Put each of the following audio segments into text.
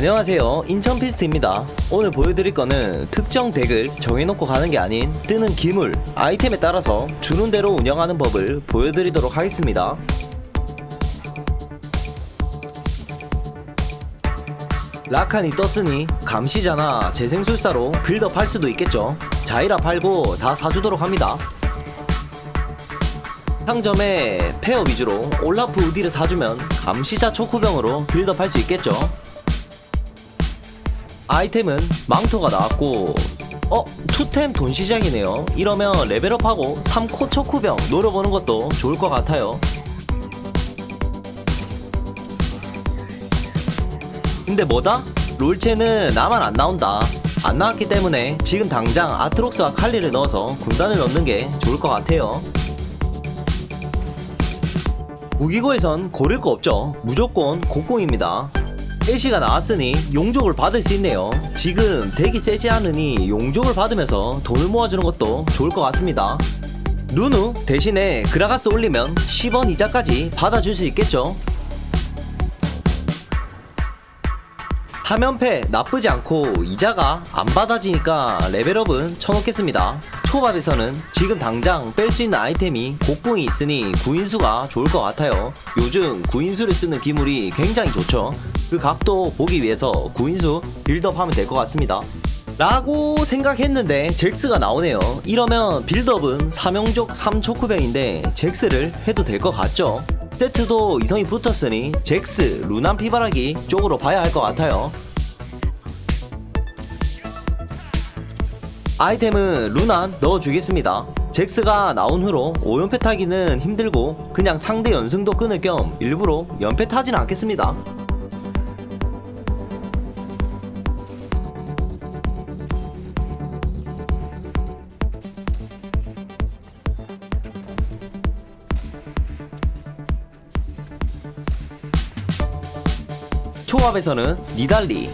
안녕하세요. 인천피스트입니다. 오늘 보여드릴 거는 특정 덱을 정해놓고 가는 게 아닌 뜨는 기물 아이템에 따라서 주는 대로 운영하는 법을 보여드리도록 하겠습니다. 라칸이 떴으니 감시자나 재생술사로 빌드업 할 수도 있겠죠. 자이라 팔고 다 사주도록 합니다. 상점에 페어 위주로 올라프 우디를 사주면 감시자 초쿠병으로 빌드업 할 수 있겠죠 아이템은 망토가 나왔고 어? 투템 돈 시장이네요. 이러면 레벨업하고 3코 초쿠병 노려보는 것도 좋을 것 같아요. 근데 뭐다? 롤체는 나만 안 나온다. 안 나왔기 때문에 지금 당장 아트록스와 칼리를 넣어서 군단을 넣는 게 좋을 것 같아요. 무기고에선 고를 거 없죠. 무조건 곡공입니다 애쉬가 나왔으니 용족을 받을 수 있네요. 지금 덱이 세지 않으니 용족을 받으면서 돈을 모아주는 것도 좋을 것 같습니다. 누누 대신에 그라가스 올리면 10원 이자까지 받아줄 수 있겠죠. 타면패 나쁘지 않고 이자가 안 받아지니까 레벨업은 쳐놓겠습니다. 초밥에서는 지금 당장 뺄 수 있는 아이템이 곡궁이 있으니 구인수가 좋을 것 같아요. 요즘 구인수를 쓰는 기물이 굉장히 좋죠. 그 각도 보기 위해서 구인수 빌드업 하면 될 것 같습니다. 라고 생각했는데 잭스가 나오네요. 이러면 빌드업은 삼용족 3초쿠병인데 잭스를 해도 될 것 같죠? 세트도 이성이 붙었으니 잭스, 루난 피바라기 쪽으로 봐야 할 것 같아요. 아이템은 루난 넣어주겠습니다. 잭스가 나온 후로 5연패 타기는 힘들고 그냥 상대 연승도 끊을 겸 일부러 연패 타지는 않겠습니다. 초합에서는 니달리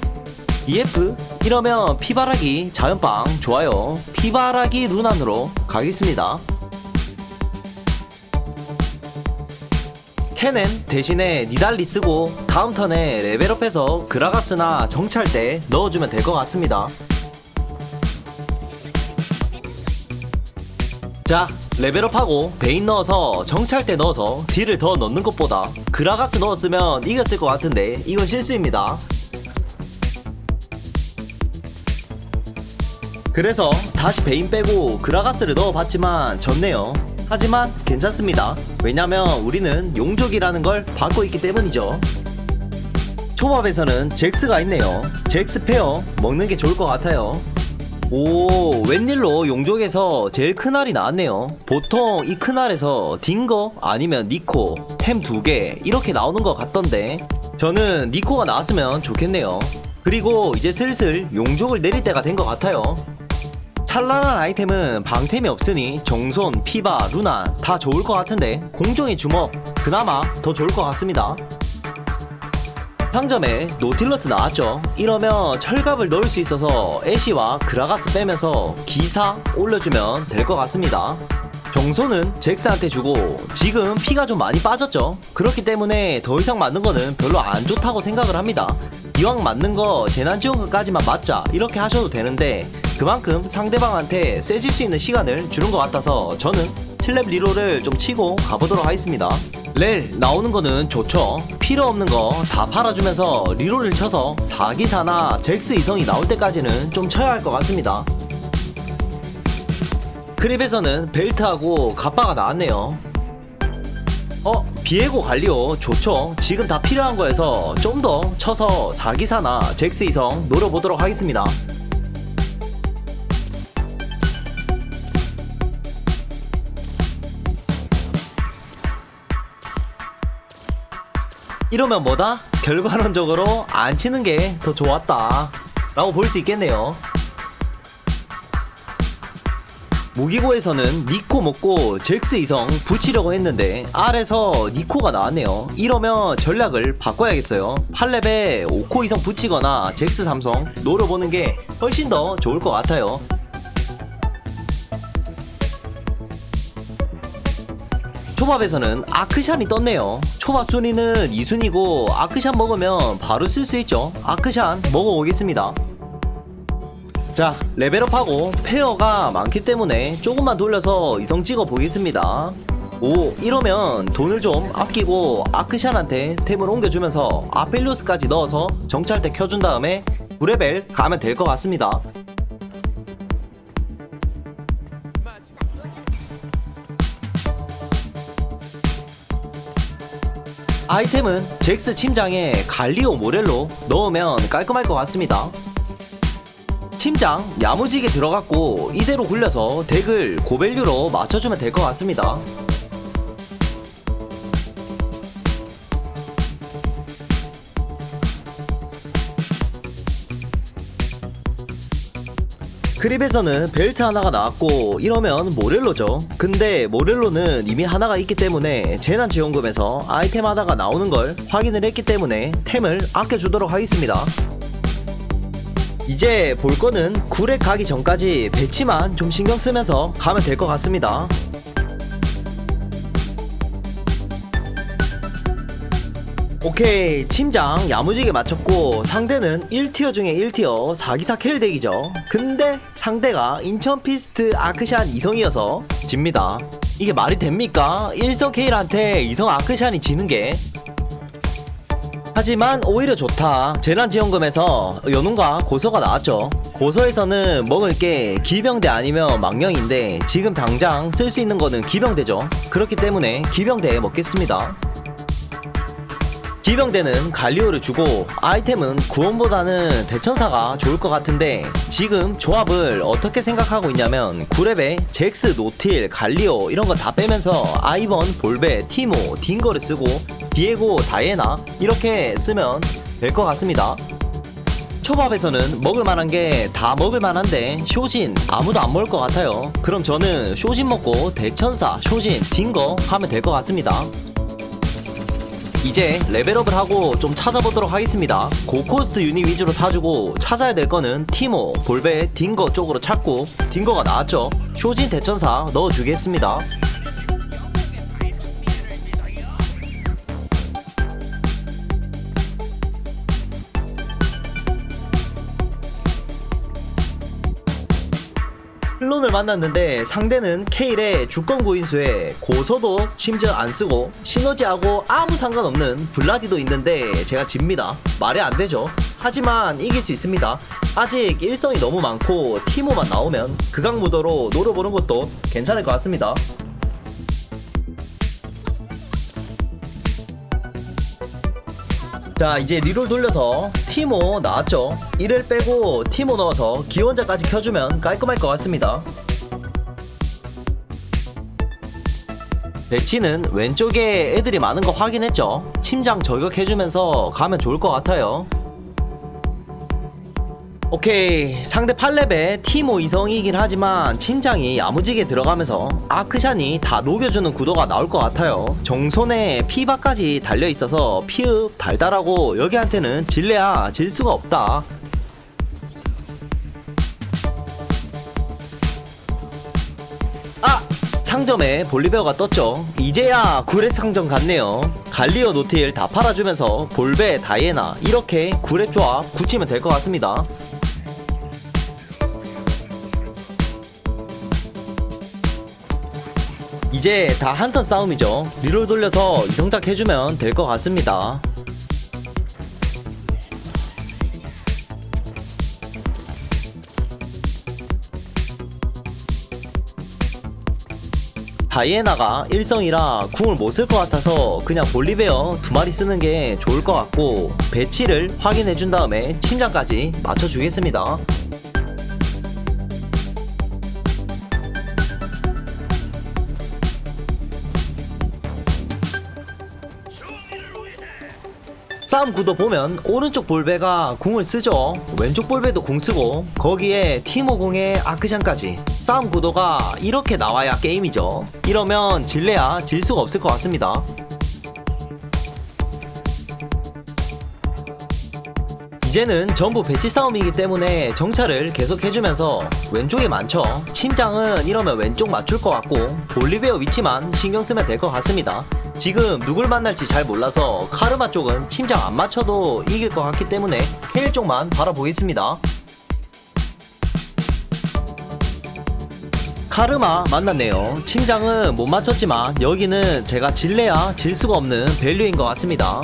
EF 이러면 피바라기 자연빵 좋아요 피바라기 루난으로 가겠습니다. 캐넨 대신에 니달리 쓰고 다음 턴에 레벨업해서 그라가스나 정찰 때 넣어주면 될 것 같습니다. 자 레벨업하고 베인 넣어서 정찰 때 넣어서 딜을 더 넣는 것보다 그라가스 넣었으면 이겼을 것 같은데 이건 실수입니다 그래서 다시 베인 빼고 그라가스를 넣어봤지만 졌네요. 하지만 괜찮습니다. 왜냐면 우리는 용족이라는 걸 받고 있기 때문이죠. 초밥에서는 잭스가 있네요. 잭스 페어 먹는 게 좋을 것 같아요. 오, 웬일로 용족에서 제일 큰 알이 나왔네요. 보통 이 큰 알에서 딩거 아니면 니코, 템 두 개 이렇게 나오는 것 같던데 저는 니코가 나왔으면 좋겠네요. 그리고 이제 슬슬 용족을 내릴 때가 된 것 같아요. 찬란한 아이템은 방템이 없으니 정손, 피바, 루나 다 좋을 것 같은데 공정의 주먹 그나마 더 좋을 것 같습니다. 상점에 노틸러스 나왔죠. 이러면 철갑을 넣을 수 있어서 애쉬와 그라가스 빼면서 기사 올려주면 될 것 같습니다. 정손은 잭스한테 주고 지금 피가 좀 많이 빠졌죠. 그렇기 때문에 더 이상 맞는 거는 별로 안 좋다고 생각을 합니다. 이왕 맞는 거 재난지원금까지만 맞자 이렇게 하셔도 되는데 그만큼 상대방한테 세질 수 있는 시간을 주는 것 같아서 저는 7렙 리로를 좀 치고 가보도록 하겠습니다. 렐 나오는 거는 좋죠. 필요 없는 거 다 팔아주면서 리로를 쳐서 4기사나 잭스 이성이 나올 때까지는 좀 쳐야 할 것 같습니다. 크립에서는 벨트하고 갑바가 나왔네요. 어, 비에고 관리오 좋죠. 지금 다 필요한 거여서 좀 더 쳐서 4기사나 잭스 이성 노려보도록 하겠습니다. 이러면 뭐다? 결과론적으로 안 치는 게 더 좋았다. 라고 볼 수 있겠네요. 무기고에서는 니코 먹고 잭스 이성 붙이려고 했는데 R에서 니코가 나왔네요. 이러면 전략을 바꿔야겠어요. 8렙에 5코 이성 붙이거나 잭스 삼성 노려보는 게 훨씬 더 좋을 것 같아요. 초밥에서는 아크샨이 떴네요. 초밥 순위는 2순위고 아크샨 먹으면 바로 쓸 수 있죠. 아크샨 먹어오겠습니다. 자 레벨업하고 페어가 많기 때문에 조금만 돌려서 이성 찍어 보겠습니다 오 이러면 돈을 좀 아끼고 아크샨한테 템을 옮겨주면서 아펠리오스까지 넣어서 정찰대 켜준 다음에 9레벨 가면 될 것 같습니다 아이템은 잭스 침장에 갈리오 모렐로 넣으면 깔끔할 것 같습니다 팀장 야무지게 들어갔고 이대로 굴려서 덱을 고밸류로 맞춰주면 될 것 같습니다. 크립에서는 벨트 하나가 나왔고 이러면 모렐로죠. 근데 모렐로는 이미 하나가 있기 때문에 재난지원금에서 아이템 하나가 나오는 걸 확인을 했기 때문에 템을 아껴주도록 하겠습니다. 이제 볼 거는 굴에 가기 전까지 배치만 좀 신경 쓰면서 가면 될 것 같습니다. 오케이 침장 야무지게 맞췄고 상대는 1티어 중에 1티어 4기사 켈 덱이죠 근데 상대가 인천 피스트 아크샨 이성이어서 집니다 이게 말이 됩니까? 1성 케일한테 2성 아크샨이 지는 게 하지만 오히려 좋다. 재난지원금에서 연운과 고서가 나왔죠. 고서에서는 먹을 게 기병대 아니면 망령인데 지금 당장 쓸 수 있는 거는 기병대죠. 그렇기 때문에 기병대에 먹겠습니다. 기병대는 갈리오를 주고 아이템은 구원보다는 대천사가 좋을 것 같은데 지금 조합을 어떻게 생각하고 있냐면 구랩에 잭스, 노틸, 갈리오 이런 거 다 빼면서 아이번, 볼베, 티모, 딩거를 쓰고 디에고, 다이애나 이렇게 쓰면 될 것 같습니다. 초밥에서는 먹을 만한 게 다 먹을 만한데 쇼진 아무도 안 먹을 것 같아요. 그럼 저는 쇼진 먹고 대천사, 쇼진, 딩거 하면 될 것 같습니다. 이제 레벨업을 하고 좀 찾아보도록 하겠습니다. 고코스트 유닛 위주로 사주고 찾아야 될 거는 티모, 볼베, 딩거 쪽으로 찾고 딩거가 나왔죠. 효진 대천사 넣어주겠습니다. 클론을 만났는데 상대는 케일의 주권 구인수에 고서도 심지어 안 쓰고 시너지하고 아무 상관없는 블라디도 있는데 제가 집니다. 말이 안 되죠. 하지만 이길 수 있습니다. 아직 일성이 너무 많고 티모만 나오면 극악무도로 노려보는 것도 괜찮을 것 같습니다. 자 이제 리롤 돌려서 티모 나왔죠? 1을 빼고 티모 넣어서 기원자까지 켜주면 깔끔할 것 같습니다. 배치는 왼쪽에 애들이 많은 거 확인했죠? 침장 저격해주면서 가면 좋을 것 같아요 오케이 상대 8렙에 티모 이성이긴 하지만 침장이 야무지게 들어가면서 아크샨이 다 녹여주는 구도가 나올 것 같아요. 정손에 피바까지 달려있어서 피읍 달달하고 여기한테는 질래야 질 수가 없다. 아! 상점에 볼리베어가 떴죠. 이제야 구렛 상점 같네요. 갈리오 노틸 다 팔아주면서 볼베 다이애나 이렇게 구렛 조합 굳히면 될 것 같습니다 이제 다 한턴 싸움이죠. 리롤 돌려서 이성작 해주면 될 것 같습니다. 다이애나가 일성이라 궁을 못 쓸 것 같아서 그냥 볼리베어 두 마리 쓰는 게 좋을 것 같고 배치를 확인해 준 다음에 침장까지 맞춰주겠습니다. 싸움 구도 보면 오른쪽 볼베가 궁을 쓰죠 왼쪽 볼베도 궁 쓰고 거기에 티모 궁에 아크샨까지 싸움 구도가 이렇게 나와야 게임이죠 이러면 질래야 질 수가 없을 것 같습니다 이제는 전부 배치 싸움이기 때문에 정찰을 계속 해주면서 왼쪽이 많죠. 침장은 이러면 왼쪽 맞출 것 같고 볼리베어 위치만 신경 쓰면 될 것 같습니다. 지금 누굴 만날지 잘 몰라서 카르마 쪽은 침장 안 맞춰도 이길 것 같기 때문에 케일 쪽만 바라보겠습니다. 카르마 만났네요. 침장은 못 맞췄지만 여기는 제가 질래야 질 수가 없는 밸류인 것 같습니다.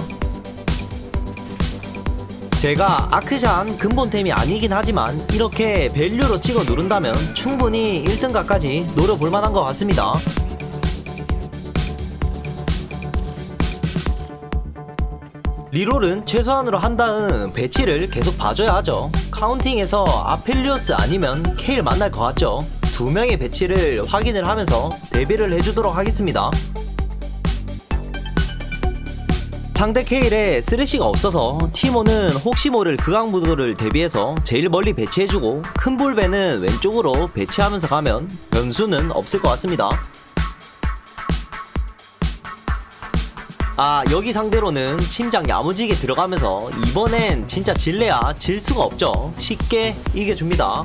제가 아크잔 근본템이 아니긴 하지만 이렇게 밸류로 찍어 누른다면 충분히 1등각까지 노려볼 만한 것 같습니다. 리롤은 최소한으로 한 다음 배치를 계속 봐줘야 하죠. 카운팅에서 아펠리오스 아니면 케일 만날 것 같죠. 두 명의 배치를 확인을 하면서 대비를 해주도록 하겠습니다. 상대 케일에 쓰레쉬가 없어서 티모는 혹시 모를 극악 무도를 대비해서 제일 멀리 배치해주고 큰 볼배는 왼쪽으로 배치하면서 가면 변수는 없을 것 같습니다. 아 여기 상대로는 침장 야무지게 들어가면서 이번엔 진짜 질래야 질 수가 없죠. 쉽게 이겨줍니다.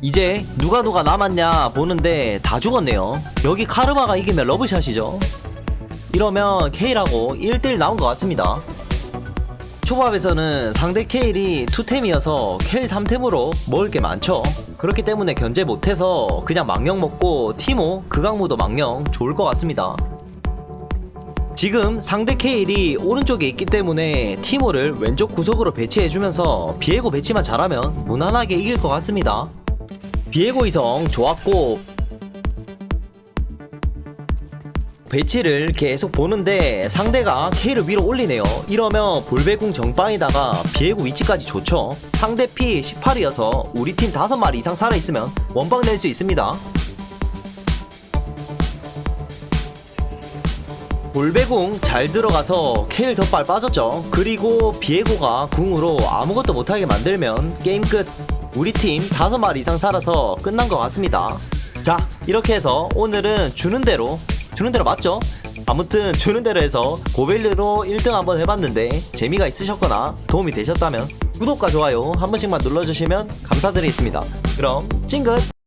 이제 누가 누가 남았냐 보는데 다 죽었네요. 여기 카르마가 이기면 러브샷이죠. 이러면 케일하고 1대1 나온 것 같습니다. 초밥에서는 상대 케일이 2템이어서 케일 3템으로 먹을 게 많죠 그렇기 때문에 견제 못해서 그냥 망령 먹고 티모 극악무도 망령 좋을 것 같습니다. 지금 상대 케일이 오른쪽에 있기 때문에 티모를 왼쪽 구석으로 배치해주면서 비에고 배치만 잘하면 무난하게 이길 것 같습니다. 비에고 이성 좋았고 배치를 계속 보는데 상대가 K를 위로 올리네요. 이러면 볼배궁 정빵에다가 비에고 위치까지 좋죠. 상대 피 18이어서 우리 팀 5마리 이상 살아있으면 원방 낼 수 있습니다. 볼배궁 잘 들어가서 케일 덧발 빠졌죠. 그리고 비에고가 궁으로 아무것도 못하게 만들면 게임 끝. 우리 팀 5마리 이상 살아서 끝난 것 같습니다. 자, 이렇게 해서 오늘은 주는 대로 주는 대로 맞죠? 아무튼 주는 대로 해서 고밸류로 1등 한번 해봤는데 재미가 있으셨거나 도움이 되셨다면 구독과 좋아요 한 번씩만 눌러주시면 감사드리겠습니다. 그럼 찡긋!